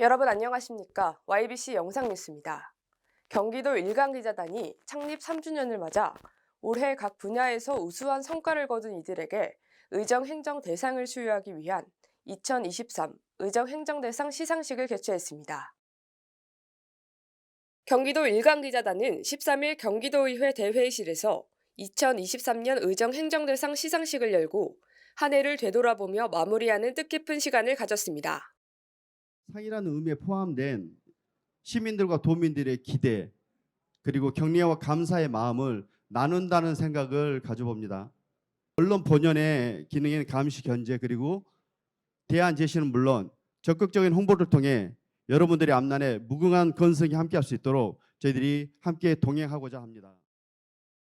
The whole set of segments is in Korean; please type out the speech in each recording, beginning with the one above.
여러분 안녕하십니까? YBC 영상뉴스입니다. 경기도 일강기자단이 창립 3주년을 맞아 올해 각 분야에서 우수한 성과를 거둔 이들에게 의정행정 대상을 수여하기 위한 2023 의정행정대상 시상식을 개최했습니다. 경기도 일강기자단은 13일 경기도의회 대회의실에서 2023년 의정행정대상 시상식을 열고 한 해를 되돌아보며 마무리하는 뜻깊은 시간을 가졌습니다. 상이라는 의미에 포함된 시민들과 도민들의 기대 그리고 격려와 감사의 마음을 나눈다는 생각을 가져봅니다. 언론 본연의 기능인 감시 견제 그리고 대안 제시는 물론 적극적인 홍보를 통해 여러분들의 앞날에 무궁한 건승이 함께할 수 있도록 저희들이 함께 동행하고자 합니다.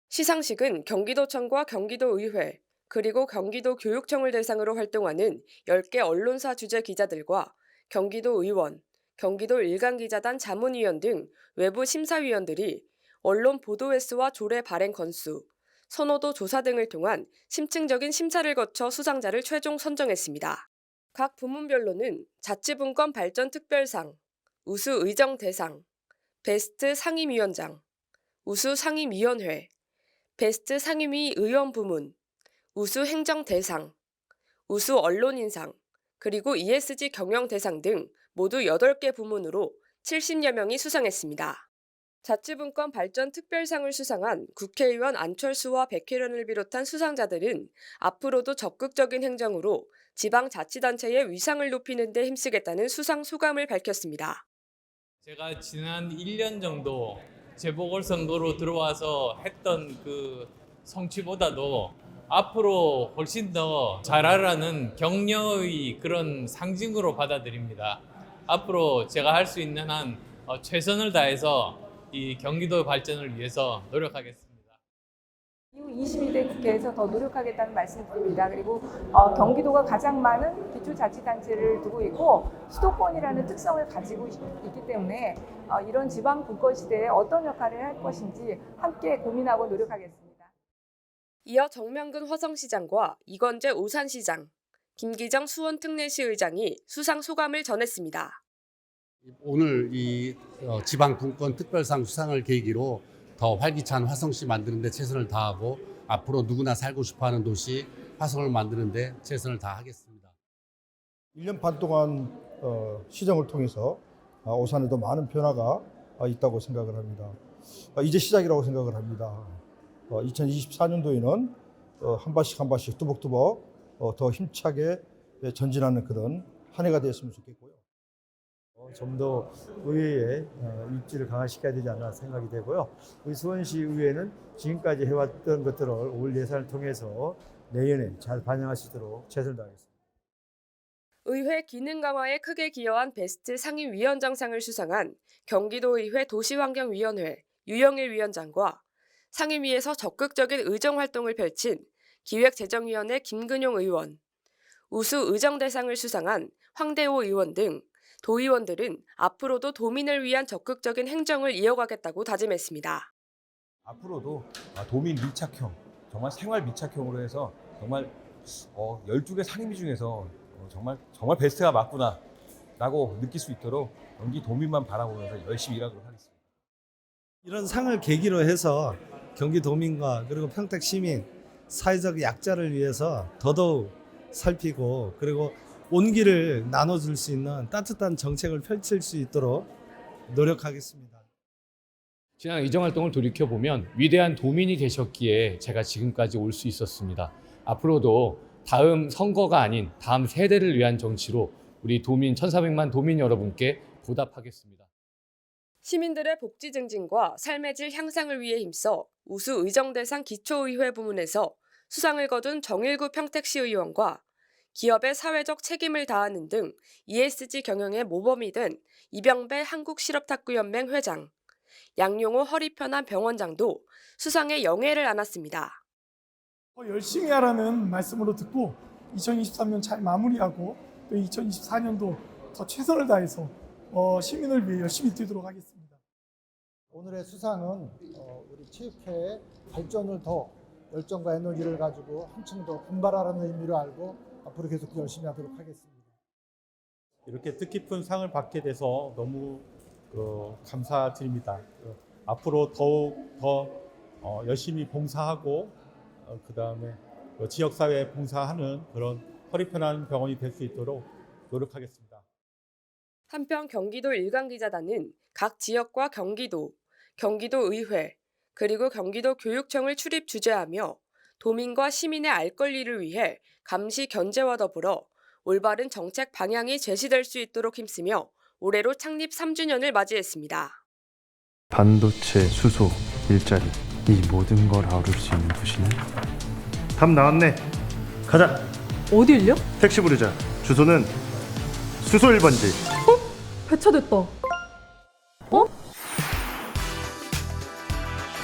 시상식은 경기도청과 경기도의회 그리고 경기도 교육청을 대상으로 활동하는 10개 언론사 주재 기자들과 경기도 의원, 경기도 일간기자단 자문위원 등 외부 심사위원들이 언론 보도 횟수와 조례 발행 건수, 선호도 조사 등을 통한 심층적인 심사를 거쳐 수상자를 최종 선정했습니다. 각 부문별로는 자치분권 발전 특별상, 우수 의정 대상, 베스트 상임위원장, 우수 상임위원회, 베스트 상임위 의원 부문, 우수 행정 대상, 우수 언론인상, 그리고 ESG 경영 대상 등 모두 8개 부문으로 70여 명이 수상했습니다. 자치분권 발전 특별상을 수상한 국회의원 안철수와 백혜련을 비롯한 수상자들은 앞으로도 적극적인 행정으로 지방자치단체의 위상을 높이는 데 힘쓰겠다는 수상 소감을 밝혔습니다. 제가 지난 1년 정도 재보궐선거로 들어와서 했던 그 성취보다도 앞으로 훨씬 더 잘하라는 격려의 그런 상징으로 받아들입니다. 앞으로 제가 할 수 있는 한 어, 최선을 다해서 이 경기도 발전을 위해서 노력하겠습니다. 이후 22대 국회에서 더 노력하겠다는 말씀드립니다. 그리고 어, 경기도가 가장 많은 기초자치단체를 두고 있고 수도권이라는 특성을 가지고 있- 있기 때문에 어, 이런 지방 분권 시대에 어떤 역할을 할 것인지 함께 고민하고 노력하겠습니다. 이어 정명근 화성시장과 이건재 오산시장, 김기정 수원특례시 의장이 수상 소감을 전했습니다. 오늘 이 어, 지방 분권 특별상 수상을 계기로 더 활기찬 화성시 만드는데 최선을 다하고 앞으로 누구나 살고 싶어하는 도시 화성을 만드는데 최선을 다하겠습니다. 1년 반 동안 어, 시정을 통해서 아, 오산에도 많은 변화가 아, 있다고 생각을 합니다. 아, 이제 시작이라고 생각을 합니다. 어, 2024년도에는 어, 한 발씩 한 발씩 뚜벅뚜벅 어, 더 힘차게 예, 전진하는 그런 한 해가 되었으면 좋겠고요. 어, 좀더 의회의 어, 입지를 강화시켜야 되지 않나 생각이 되고요. 우리 수원시 의회는 지금까지 해왔던 것들을 올 예산을 통해서 내년에 잘 반영할 수 있도록 최선을 다하겠습니다. 의회 기능 강화에 크게 기여한 베스트 상임위원장상을 수상한 경기도의회 도시환경위원회 유영일 위원장과 상임위에서 적극적인 의정 활동을 펼친 기획재정위원회 김근용 의원, 우수 의정 대상을 수상한 황대호 의원 등 도의원들은 앞으로도 도민을 위한 적극적인 행정을 이어가겠다고 다짐했습니다. 앞으로도 아, 도민 밀착형, 정말 생활 밀착형으로 해서 정말 어, 12개 상임위 중에서 어, 정말 정말 베스트가 맞구나 라고 느낄 수 있도록 경기 도민만 바라보면서 열심히 일하도록 하겠습니다. 이런 상을 계기로 해서 경기 도민과 그리고 평택 시민 사회적 약자를 위해서 더더욱 살피고 그리고 온기를 나눠줄 수 있는 따뜻한 정책을 펼칠 수 있도록 노력하겠습니다. 지난 의정 활동을 돌이켜 보면 위대한 도민이 되셨기에 제가 지금까지 올 수 있었습니다. 앞으로도 다음 선거가 아닌 다음 세대를 위한 정치로 우리 도민 1,400만 도민 여러분께 보답하겠습니다. 시민들의 복지 증진과 삶의 질 향상을 위해 힘써 우수 의정대상 기초의회 부문에서 수상을 거둔 정일구 평택시 의원과 기업의 사회적 책임을 다하는 등 ESG 경영의 모범이 된 이병배 한국실업탁구연맹 회장, 양용호 허리 편한 병원장도 수상의 영예를 안았습니다. 더 열심히 하라는 말씀으로 듣고 2023년 잘 마무리하고 또 2024년도 더 최선을 다해서 어, 시민을 위해 열심히 뛰도록 하겠습니다. 오늘의 수상은 어, 우리 체육회의 발전을 더 열정과 에너지를 가지고 한층 더 분발하라는 의미로 알고 앞으로 계속 열심히 하도록 하겠습니다. 이렇게 뜻깊은 상을 받게 돼서 너무 그 감사드립니다. 그 앞으로 더욱 더 어, 열심히 봉사하고 어, 그다음에 그 지역사회에 봉사하는 그런 허리 편한 병원이 될 수 있도록 노력하겠습니다. 한편 경기도 일간기자단은 각 지역과 경기도, 경기도 의회, 그리고 경기도 교육청을 출입 주재하며 도민과 시민의 알 권리를 위해 감시 견제와 더불어 올바른 정책 방향이 제시될 수 있도록 힘쓰며 올해로 창립 3주년을 맞이했습니다. 반도체, 수소, 일자리 이 모든 걸 아우를 수 있는 도시는 답 나왔네. 가자. 어딜요? 택시 부르자. 주소는 수소 1번지. 배차 됐다.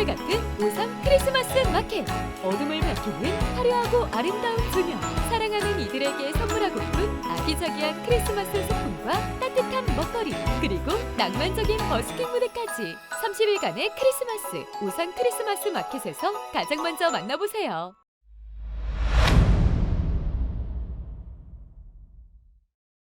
선물 같은 우산 크리스마스 마켓. 어둠을 밝히는 화려하고 아름다운 조명. 사랑하는 이들에게 선물하고픈 아기자기한 크리스마스 소품과 따뜻한 먹거리. 그리고 낭만적인 버스킹 무대까지. 30일간의 크리스마스 우산 크리스마스 마켓에서 가장 먼저 만나보세요.